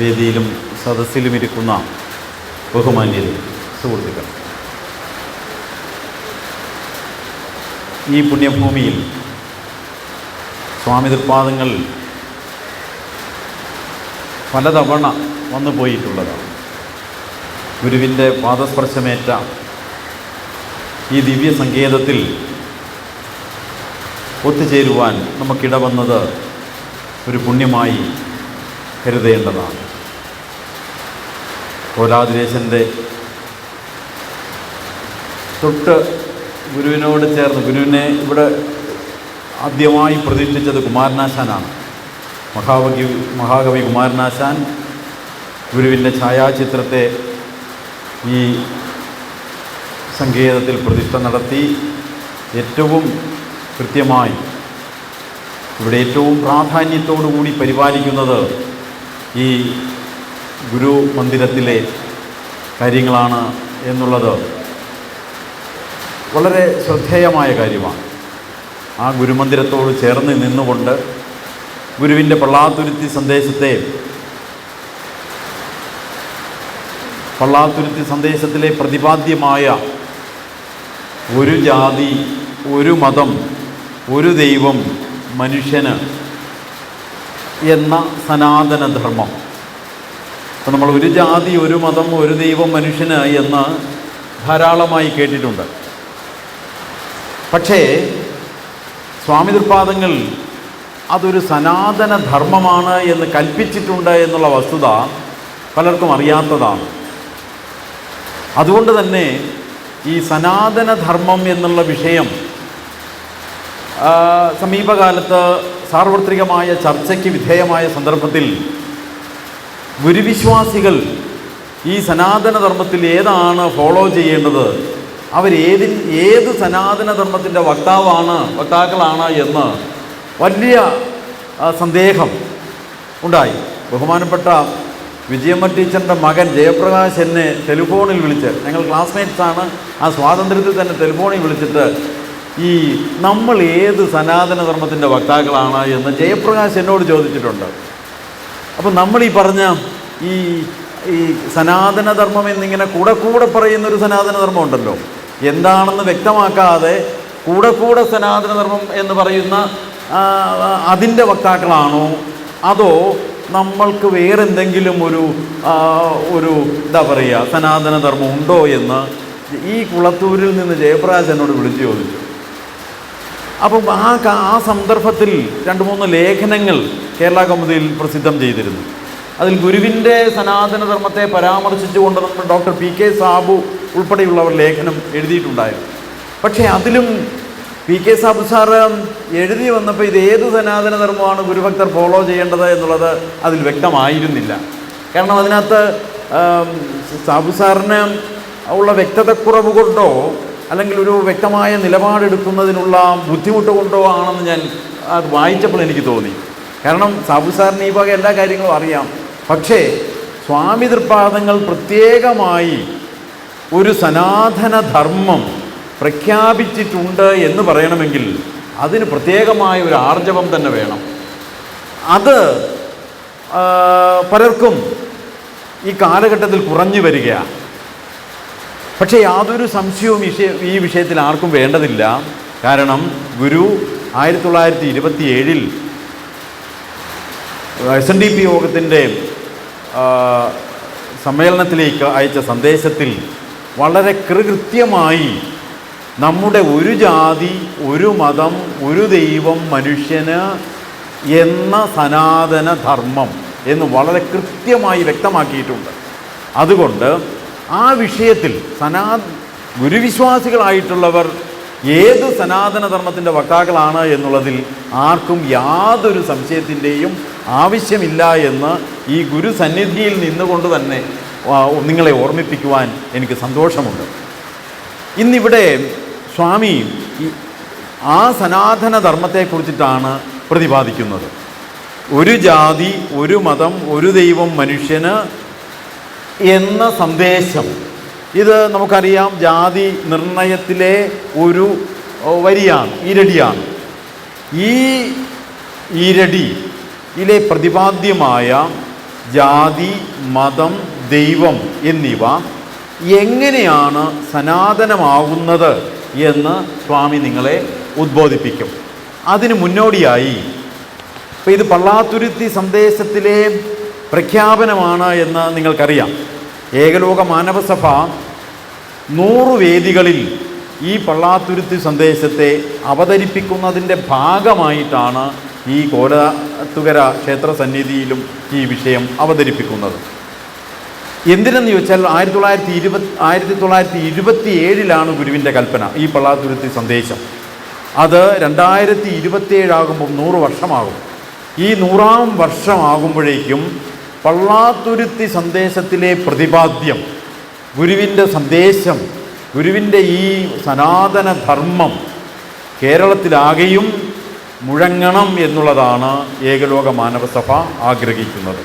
വേദിയിലും സദസ്സിലും ഇരിക്കുന്ന ബഹുമാന്യരും സുഹൃത്തുക്കൾ ഈ പുണ്യഭൂമിയിൽ സ്വാമി തൃപ്പാദങ്ങൾ പലതവണ വന്നു പോയിട്ടുള്ളതാണ്. ഗുരുവിന്റെ പാദസ്പർശമേറ്റ ഈ ദിവ്യ സങ്കേതത്തിൽ ഒത്തുചേരുവാൻ നമുക്കിട വന്നത് ഒരു പുണ്യമായി കരുതേണ്ടതാണ്. കോലാതിരേശന്റെ തൊട്ട് ഗുരുവിനോട് ചേർന്ന് ഗുരുവിനെ ഇവിടെ ആദ്യമായി പ്രതിഷ്ഠിച്ചത് കുമാരനാശാനാണ്. മഹാകവി മഹാകവി കുമാരനാശാൻ ഗുരുവിന്റെ ഛായാചിത്രത്തെ ഈ സങ്കേതത്തിൽ പ്രതിഷ്ഠ നടത്തി ഏറ്റവും കൃത്യമായി ഇവിടെ ഏറ്റവും പ്രാധാന്യത്തോടു കൂടി പരിപാലിക്കുന്നത് ഈ ഗുരു മന്ദിരത്തിലെ കാര്യങ്ങളാണ് എന്നുള്ളത് വളരെ ശ്രദ്ധേയമായ കാര്യമാണ്. ആ ഗുരുമന്ദിരത്തോട് ചേർന്ന് നിന്നുകൊണ്ട് ഗുരുവിന്റെ പള്ളാത്തുരുത്തി സന്ദേശത്തെ പള്ളാത്തുരുത്തി സന്ദേശത്തിലെ പ്രതിപാദ്യമായ ഒരു ജാതി ഒരു മതം ഒരു ദൈവം മനുഷ്യന് എന്ന സനാതനധർമ്മം അപ്പം നമ്മൾ ഒരു ജാതി ഒരു മതം ഒരു ദൈവം മനുഷ്യന് എന്ന് ധാരാളമായി കേട്ടിട്ടുണ്ട്. പക്ഷേ സ്വാമി തൃപ്പാദങ്ങൾ അതൊരു സനാതന ധർമ്മമാണ് എന്ന് കൽപ്പിച്ചിട്ടുണ്ട് എന്നുള്ള വസ്തുത പലർക്കും അറിയാത്തതാണ്. അതുകൊണ്ട് തന്നെ ഈ സനാതന ധർമ്മം എന്നുള്ള വിഷയം സമീപകാലത്ത് സാർവത്രികമായ ചർച്ചയ്ക്ക് വിധേയമായ സന്ദർഭത്തിൽ ഗുരുവിശ്വാസികൾ ഈ സനാതനധർമ്മത്തിൽ ഏതാണ് ഫോളോ ചെയ്യേണ്ടത്? അവരേതിൻ ഏത് സനാതനധർമ്മത്തിന്റെ വക്താവാണ് വക്താക്കളാണ് എന്ന് വലിയ സന്ദേഹം ഉണ്ടായി. ബഹുമാനപ്പെട്ട വിജയമ്മ ടീച്ചറിന്റെ മകൻ ജയപ്രകാശ് എന്നെ ടെലിഫോണിൽ വിളിച്ച് ഞങ്ങൾ ആണ് ആ സ്വാതന്ത്ര്യത്തിൽ തന്നെ ടെലിഫോണിൽ വിളിച്ചിട്ട് ഈ നമ്മൾ ഏത് സനാതനധർമ്മത്തിന്റെ വക്താക്കളാണ് എന്ന് ജയപ്രകാശ് എന്നോട് ചോദിച്ചിട്ടുണ്ട്. അപ്പം നമ്മൾ ഈ പറഞ്ഞ ഈ ഈ സനാതനധർമ്മം എന്നിങ്ങനെ കൂടെ കൂടെ പറയുന്നൊരു സനാതനധർമ്മം ഉണ്ടല്ലോ. എന്താണെന്ന് വ്യക്തമാക്കാതെ കൂടെ കൂടെ സനാതനധർമ്മം എന്ന് പറയുന്ന അതിന്റെ വക്താക്കളാണോ? അതോ നമ്മൾക്ക് വേറെന്തെങ്കിലും ഒരു ഒരു എന്താ പറയുക സനാതനധർമ്മം ഉണ്ടോ എന്ന് ഈ കുളത്തൂരിൽ നിന്ന് ജയപ്രകാശ് എന്നോട് വിളിച്ചു ചോദിച്ചു. അപ്പം ആ ആ സന്ദർഭത്തിൽ രണ്ട് മൂന്ന് ലേഖനങ്ങൾ കേരള കൗമുദിയിൽ പ്രസിദ്ധം ചെയ്തിരുന്നു. അതിൽ ഗുരുവിന്റെ സനാതനധർമ്മത്തെ പരാമർശിച്ചുകൊണ്ട് നമ്മൾ ഡോക്ടർ പി കെ സാബു ഉൾപ്പെടെയുള്ളവർ ലേഖനം എഴുതിയിട്ടുണ്ടായിരുന്നു. പക്ഷേ അതിലും പി കെ സാബു സാറ് എഴുതി വന്നപ്പോൾ ഇത് ഏത് സനാതനധർമ്മമാണ് ഗുരുഭക്തർ ഫോളോ ചെയ്യേണ്ടത് എന്നുള്ളത് അതിൽ വ്യക്തമായിരുന്നില്ല. കാരണം അതിനകത്ത് സാബു സാറിന് ഉള്ള വ്യക്തതക്കുറവ് കൊണ്ടോ അല്ലെങ്കിൽ ഒരു വ്യക്തമായ നിലപാടെടുക്കുന്നതിനുള്ള ബുദ്ധിമുട്ട് കൊണ്ടോ ആണെന്ന് ഞാൻ അത് വായിച്ചപ്പോൾ എനിക്ക് തോന്നി. കാരണം സാബു സാറിന് ഈ വക എല്ലാ കാര്യങ്ങളും അറിയാം. പക്ഷേ സ്വാമി തൃപ്പാദങ്ങൾ പ്രത്യേകമായി ഒരു സനാതനധർമ്മം പ്രഖ്യാപിച്ചിട്ടുണ്ട് എന്ന് പറയണമെങ്കിൽ അതിന് പ്രത്യേകമായ ഒരു ആർജവം തന്നെ വേണം. അത് പലർക്കും ഈ കാലഘട്ടത്തിൽ കുറഞ്ഞു വരികയാണ്. പക്ഷേ യാതൊരു സംശയവും ഈ വിഷയത്തിൽ ആർക്കും വേണ്ടതില്ല. കാരണം ഗുരു ആയിരത്തി തൊള്ളായിരത്തി ഇരുപത്തി ഏഴിൽ എസ് എൻ ഡി പി യോഗത്തിന്റെ സമ്മേളനത്തിലേക്ക് അയച്ച സന്ദേശത്തിൽ വളരെ കൃത്യമായി നമ്മുടെ ഒരു ജാതി ഒരു മതം ഒരു ദൈവം മനുഷ്യന് എന്ന സനാതന ധർമ്മം എന്ന് വളരെ കൃത്യമായി വ്യക്തമാക്കിയിട്ടുണ്ട്. അതുകൊണ്ട് ആ വിഷയത്തിൽ സനാ ഗുരുവിശ്വാസികളായിട്ടുള്ളവർ ഏത് സനാതന ധർമ്മത്തിന്റെ വക്താക്കളാണ് എന്നുള്ളതിൽ ആർക്കും യാതൊരു സംശയത്തിന്റെയും ആവശ്യമില്ല എന്ന് ഈ ഗുരുസന്നിധിയിൽ നിന്നുകൊണ്ട് തന്നെ നിങ്ങളെ ഓർമ്മിപ്പിക്കുവാൻ എനിക്ക് സന്തോഷമുണ്ട്. ഇന്നിവിടെ സ്വാമി ആ സനാതന ധർമ്മത്തെക്കുറിച്ചിട്ടാണ് പ്രതിപാദിക്കുന്നത്. ഒരു ജാതി ഒരു മതം ഒരു ദൈവം മനുഷ്യന് എന്ന സന്ദേശം. ഇത് നമുക്കറിയാം ജാതി നിർണയത്തിലെ ഒരു വരിയാണ് ഈരടിയാണ്. ഈ ഈരടിയിലെ പ്രതിപാദ്യമായ ജാതി മതം ദൈവം എന്നിവ എങ്ങനെയാണ് സനാതനമാകുന്നത് എന്ന് സ്വാമി നിങ്ങളെ ഉദ്ബോധിപ്പിക്കും. അതിന് മുന്നോടിയായി ഇപ്പം ഇത് പള്ളാത്തുരുത്തി സന്ദേശത്തിലെ പ്രഖ്യാപനമാണ് എന്ന് നിങ്ങൾക്കറിയാം. ഏകലോക മാനവസഭ നൂറ് വേദികളിൽ ഈ പള്ളാത്തുരുത്തി സന്ദേശത്തെ അവതരിപ്പിക്കുന്നതിന്റെ ഭാഗമായിട്ടാണ് ഈ കോലത്തുകര ക്ഷേത്ര സന്നിധിയിലും ഈ വിഷയം അവതരിപ്പിക്കുന്നത്. എന്തിനെന്ന് ചോദിച്ചാൽ ആയിരത്തി തൊള്ളായിരത്തി ഇരുപത് ആയിരത്തി തൊള്ളായിരത്തി ഇരുപത്തി ഏഴിലാണ് ഗുരുവിന്റെ കൽപ്പന ഈ പള്ളാത്തുരുത്തി സന്ദേശം. അത് രണ്ടായിരത്തി ഇരുപത്തിയേഴാകുമ്പോൾ നൂറ് വർഷമാകും. ഈ നൂറാം വർഷമാകുമ്പോഴേക്കും പള്ളാത്തുരുത്തി സന്ദേശത്തിലെ പ്രതിപാദ്യം ഗുരുവിന്റെ സന്ദേശം ഗുരുവിന്റെ ഈ സനാതന ധർമ്മം കേരളത്തിലാകെയും മുഴങ്ങണം എന്നുള്ളതാണ് ഏകലോക മാനവസഭ ആഗ്രഹിക്കുന്നത്.